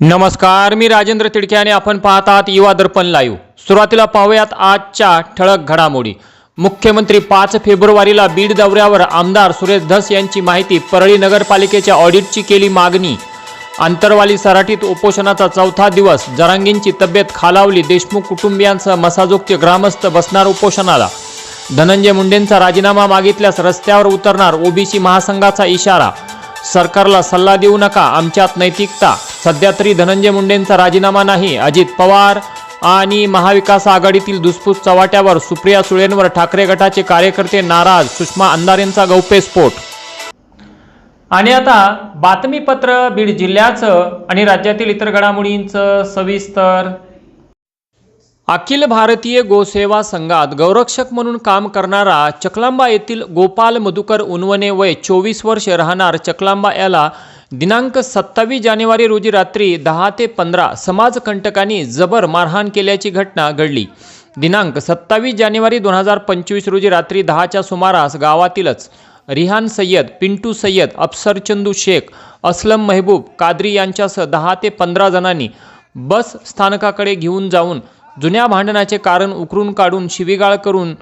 नमस्कार मी राजेंद्र तिडके आणि आपण पाहत आहात युवा दर्पण लाईव्ह. सुरुवातीला पाहूयात आजच्या ठळक घडामोडी. मुख्यमंत्री पाच फेब्रुवारीला बीड दौऱ्यावर आमदार सुरेश धस यांची माहिती परळी नगरपालिकेच्या ऑडिटची केली मागणी. आंतरवाली सराठीत उपोषणाचा चौथा दिवस जरांगींची तब्येत खालावली देशमुख कुटुंबियांसह मसाजोगचे ग्रामस्थ बसणार उपोषणाला. धनंजय मुंडेंचा राजीनामा मागितल्यास रस्त्यावर उतरणार ओबीसी महासंघाचा इशारा. सरकारला सल्ला देऊ नका आमच्यात नैतिकता. सध्या तरी धनंजय मुंडेंचा राजीनामा नाही. अजित पवार आणि महाविकास आघाडीतील दुसफूस चव्हाट्यावर सुप्रिया सुळेंवर ठाकरे गटाचे कार्यकर्ते नाराज सुषमा अंधारेंचा गौप्यस्फोट आणि आता बातमीपत्र बीड जिल्ह्याचं आणि राज्यातील इतर घडामोडींचं सविस्तर. अखिल भारतीय गोसेवा संघात गौरक्षक म्हणून काम करणारा चकलांबा येथील गोपाल मधुकर उनवणे वय चोवीस वर्ष राहणार. चकलांबा याला दिनांक सत्तावीस जानेवारी रोजी रात्री दहा ते पंधरा समाजकंटकांनी जबर मारहाण केल्याची घटना घडली. दिनांक सत्तावीस जानेवारी दोन हजार पंचवीस रोजी रात्री दहाच्या सुमारास गावातीलच रिहान सय्यद पिंटू सय्यद अफसर चंदू शेख अस्लम महबूब कादरी यांच्यासह दहा ते पंधरा जणांनी बस स्थानकाकडे घेऊन जाऊन जुन्या भांडणाचे कारण उकरून काढून शिवीगाळ करून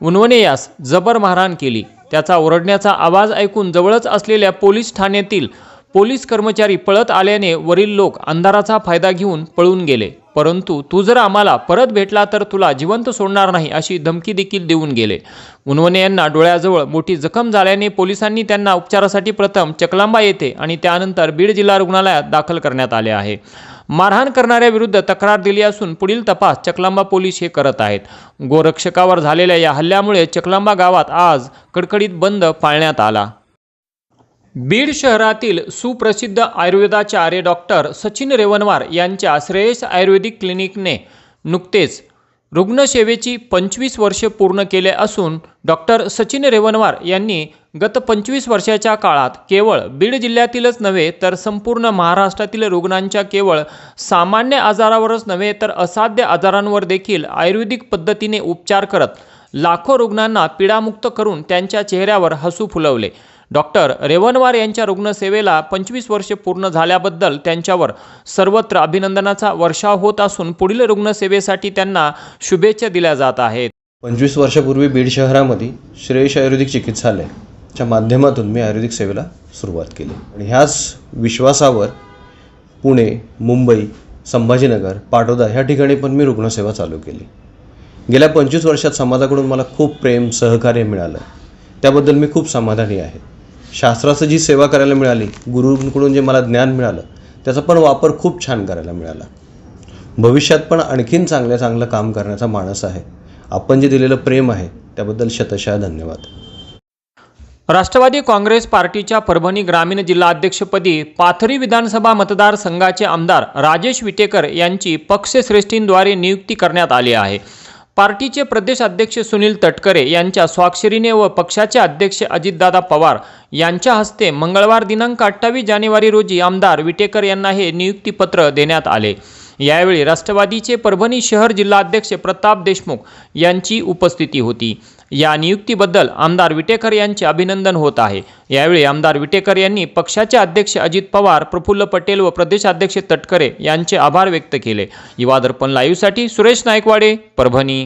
उनवणे यास जबर मारहाण केली. त्याचा ओरडण्याचा आवाज ऐकून जवळच असलेल्या पोलीस ठाण्यातील पोलीस कर्मचारी पळत आल्याने वरील लोक अंधाराचा फायदा घेऊन पळून गेले. परंतु तू जर आम्हाला परत भेटला तर तुला जिवंत सोडणार नाही अशी धमकी देखील देऊन गेले. उनवणे यांना डोळ्याजवळ मोठी जखम झाल्याने पोलिसांनी त्यांना उपचारासाठी प्रथम चकलांबा येथे आणि त्यानंतर बीड जिल्हा रुग्णालयात दाखल करण्यात आले आहे. मारहाण करणाऱ्याविरुद्ध तक्रार दिली असून पुढील तपास चकलांबा पोलीस हे करत आहेत. गोरक्षकावर झालेल्या या हल्ल्यामुळे चकलांबा गावात आज कडकडीत बंद पाळण्यात आला. बीड शहरातील सुप्रसिद्ध आयुर्वेदाचार्य डॉक्टर सचिन रेवनवार यांच्या श्रेयस आयुर्वेदिक क्लिनिकने नुकतेच रुग्णसेवेची पंचवीस वर्षे पूर्ण केले असून डॉक्टर सचिन रेवनवार यांनी गत पंचवीस वर्षाच्या काळात केवळ बीड जिल्ह्यातीलच नव्हे तर संपूर्ण महाराष्ट्रातील रुग्णांच्या केवळ सामान्य आजारावरच नव्हे तर असाध्य आजारांवर देखील आयुर्वेदिक पद्धतीने उपचार करत लाखो रुग्णांना पीडामुक्त करून त्यांच्या चेहऱ्यावर हसू फुलवले. डॉक्टर रेवनवार यांच्या रुग्णसेवेला पंचवीस वर्षे पूर्ण झाल्याबद्दल त्यांच्यावर सर्वत्र अभिनंदनाचा वर्षाव होत असून पुढील रुग्णसेवेसाठी त्यांना शुभेच्छा दिल्या जात आहेत. पंचवीस वर्षापूर्वी बीड शहरामध्ये श्रेयश आयुर्वेदिक चिकित्सालयच्या माध्यमातून मी आयुर्वेदिक सेवेला सुरुवात केली. आणि ह्याच विश्वासावर पुणे मुंबई संभाजीनगर पाटोदा ह्या ठिकाणी पण मी रुग्णसेवा चालू केली. गेल्या पंचवीस वर्षात समाजाकडून मला खूप प्रेम सहकार्य मिळालं. त्याबद्दल मी खूप समाधानी आहे. शास्त्राचं जी सेवा करायला मिळाली गुरुंकडून जे मला ज्ञान मिळालं त्याचा पण वापर खूप छान करायला मिळाला. भविष्यात पण आणखीन चांगलं चांगलं काम करण्याचा माणस आहे. आपण जे दिलेलं प्रेम आहे त्याबद्दल शतशः धन्यवाद. राष्ट्रवादी काँग्रेस पार्टीच्या परभणी ग्रामीण जिल्हाध्यक्षपदी पाथरी विधानसभा मतदारसंघाचे आमदार राजेश विटेकर यांची पक्षश्रेष्ठींद्वारे नियुक्ती करण्यात आली आहे. पार्टीचे प्रदेश अध्यक्ष सुनील तटकरे यांच्या स्वाक्षरीने व पक्षाचे अध्यक्ष अजितदादा पवार यांच्या हस्ते मंगळवार दिनांक अठ्ठावीस जानेवारी रोजी आमदार विटेकर यांना हे नियुक्तीपत्र देण्यात आले. यावेळी राष्ट्रवादीचे परभणी शहर जिल्हाध्यक्ष प्रताप देशमुख यांची उपस्थिती होती. या नियुक्तीबद्दल आमदार विटेकर यांचे अभिनंदन होत आहे. यावेळी आमदार विटेकर यांनी पक्षाचे अध्यक्ष अजित पवार प्रफुल्ल पटेल व प्रदेशाध्यक्ष तटकरे यांचे आभार व्यक्त केले. युवा दर्पण लाईव्हसाठी सुरेश नायकवाडे परभणी.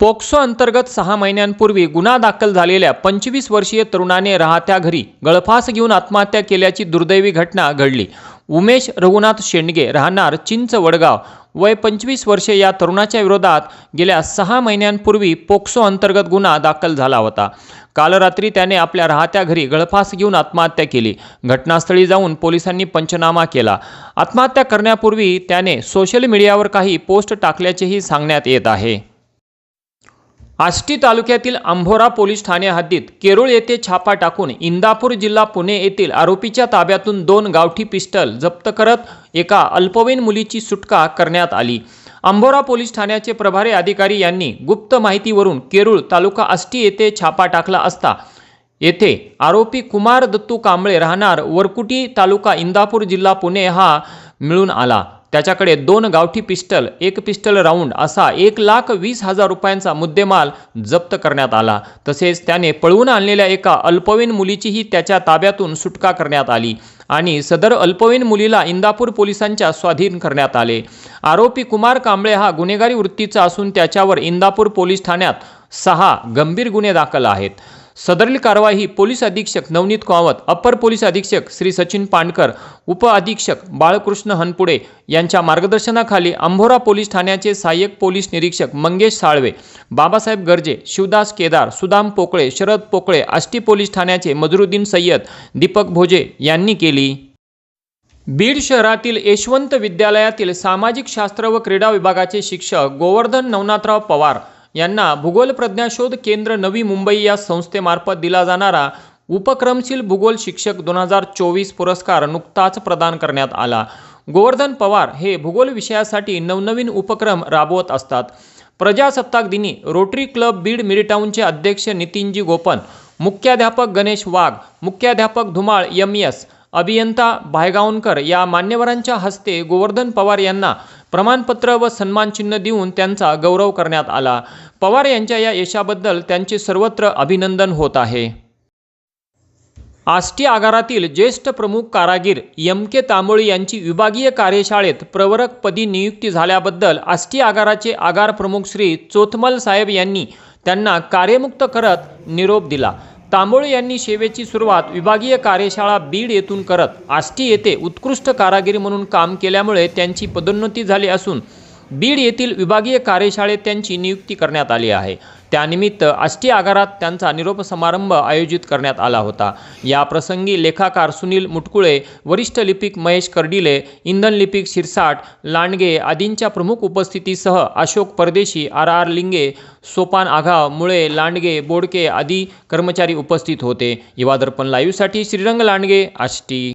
पोक्सो अंतर्गत सहा महिन्यांपूर्वी गुन्हा दाखल झालेल्या पंचवीस वर्षीय तरुणाने राहत्या घरी गळफास घेऊन आत्महत्या केल्याची दुर्दैवी घटना घडली. उमेश रघुनाथ शेंडगे राहणार चिंच वडगाव. वय पंचवीस वर्षे या तरुणाच्या विरोधात गेल्या सहा महिन्यांपूर्वी पोक्सो अंतर्गत गुन्हा दाखल झाला होता. काल रात्री त्याने आपल्या राहत्या घरी गळफास घेऊन आत्महत्या केली. घटनास्थळी जाऊन पोलिसांनी पंचनामा केला. आत्महत्या करण्यापूर्वी त्याने सोशल मीडियावर काही पोस्ट टाकल्याचेही सांगण्यात येत आहे. आष्टी तालुक्यातील अंभोरा पोलीस ठाणे हद्दीत केरूळ येथे छापा टाकून इंदापूर जिल्हा पुणे येथील आरोपीच्या ताब्यातून दोन गावठी पिस्टल जप्त करत एका अल्पवयीन मुलीची सुटका करण्यात आली. अंभोरा पोलीस ठाण्याचे प्रभारी अधिकारी यांनी गुप्त माहितीवरून केरूळ तालुका आष्टी येथे छापा टाकला असता येथे आरोपी कुमार दत्तू कांबळे राहणार वरकुटी तालुका इंदापूर जिल्हा पुणे हा मिळून आला. त्याच्याकडे दोन गावठी पिस्टल एक पिस्टल राऊंड असा एक लाख वीस हजार रुपयांचा मुद्देमाल जप्त करण्यात आला. तसेच त्याने पळवून आणलेल्या एका अल्पवयीन मुलीचीही त्याच्या ताब्यातून सुटका करण्यात आली आणि सदर अल्पवयीन मुलीला इंदापूर पोलिसांच्या स्वाधीन करण्यात आले. आरोपी कुमार कांबळे हा गुन्हेगारी वृत्तीचा असून त्याच्यावर इंदापूर पोलीस ठाण्यात सहा गंभीर गुन्हे दाखल आहेत. सदरील कारवाई पोलीस अधीक्षक नवनीत कावत अप्पर पोलीस अधीक्षक श्री सचिन पांडकर उप अधीक्षक बाळकृष्ण हनपुडे यांच्या मार्गदर्शनाखाली अंभोरा पोलीस ठाण्याचे सहाय्यक पोलीस निरीक्षक मंगेश साळवे बाबासाहेब गर्जे शिवदास केदार सुदाम पोकळे शरद पोकळे आष्टी पोलीस ठाण्याचे मजरुद्दीन सय्यद दीपक भोजे यांनी केली. बीड शहरातील यशवंत विद्यालयातील सामाजिक शास्त्र व क्रीडा विभागाचे शिक्षक गोवर्धन नवनाथराव पवार यांना भूगोल प्रज्ञाशोध केंद्र नवी मुंबई या संस्थेमार्फत दिला जाणारा उपक्रमशील भूगोल शिक्षक दोन हजार चोवीस पुरस्कार नुकताच प्रदान करण्यात आला. गोवर्धन पवार हे भूगोल विषयासाठी नवनवीन उपक्रम राबवत असतात. प्रजासत्ताक दिनी रोटरी क्लब बीड मिरीटाऊनचे अध्यक्ष नितीनजी गोपन मुख्याध्यापक गणेश वाघ मुख्याध्यापक धुमाळ एम एस अभियंता भायगावनकर या मान्यवरांच्या हस्ते गोवर्धन पवार यांना प्रमाणपत्र व सन्मानचिन्ह देऊन त्यांचा गौरव करण्यात आला. पवार यांच्या या यशाबद्दल त्यांचे सर्वत्र अभिनंदन होत आहे. आष्टी आगारातील ज्येष्ठ प्रमुख कारागीर एम के तांबोळी यांची विभागीय कार्यशाळेत प्रवरकपदी नियुक्ती झाल्याबद्दल आष्टी आगाराचे आगार प्रमुख श्री चोथमल साहेब यांनी त्यांना कार्यमुक्त करत निरोप दिला. तांबोळे यांनी सेवेची सुरुवात विभागीय कार्यशाळा बीड येथून करत आष्टी येथे उत्कृष्ट कारागिरी म्हणून काम केल्यामुळे त्यांची पदोन्नती झाली असून बीड येथील विभागीय कार्यशाळेत त्यांची नियुक्ती करण्यात आली आहे. त्यानिमित्त आष्टी आगारात त्यांचा निरोप समारंभ आयोजित करण्यात आला होता. या प्रसंगी लेखाकार सुनील मुटकुळे वरिष्ठ लिपिक महेश कर्डिले इंधन लिपिक शिरसाट लांडगे आदींच्या प्रमुख उपस्थितीसह अशोक परदेशी आर आर लिंगे सोपान आघाव मुळे लांडगे बोडके आदी कर्मचारी उपस्थित होते. युवादर्पण लाईव्हसाठी श्रीरंग लांडगे आष्टी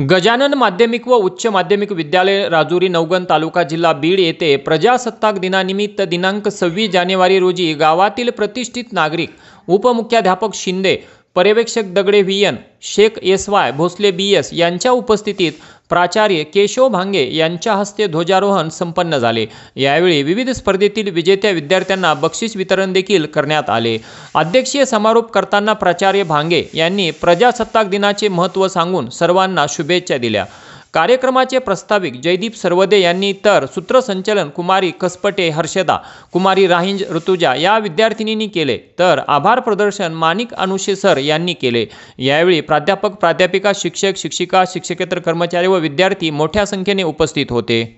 गजानन माध्यमिक व उच्च माध्यमिक विद्यालय राजुरी नवगण तालुका जिल्हा बीड येथे प्रजासत्ताक दिनानिमित्त दिनांक सव्वीस जानेवारी रोजी गावातील प्रतिष्ठित नागरिक उपमुख्याध्यापक शिंदे पर्यवेक्षक Dagde V N Shaikh S Y Bhosale B S यांच्या उपस्थितीत प्राचार्य केशव भांगे यांच्या हस्ते ध्वजारोहण संपन्न झाले. यावेळी विविध स्पर्धेतील विजेत्या विद्यार्थ्यांना बक्षीस वितरण देखील करण्यात आले. अध्यक्षीय समारोप करताना प्राचार्य भांगे यांनी प्रजासत्ताक दिनाचे महत्त्व सांगून सर्वांना शुभेच्छा दिल्या. कार्यक्रमाचे प्रस्ताविक जयदीप सर्वदे यांनी तर सूत्रसंचलन कुमारी कसपटे हर्षदा कुमारी राहिंज ऋतुजा या विद्यार्थिनींनी केले. तर आभार प्रदर्शन माणिक अनुशे सर यांनी केले. यावेळी प्राध्यापक प्राध्यापिका शिक्षक शिक्षिका शिक्षकेतर कर्मचारी व विद्यार्थी मोठ्या संख्येने उपस्थित होते.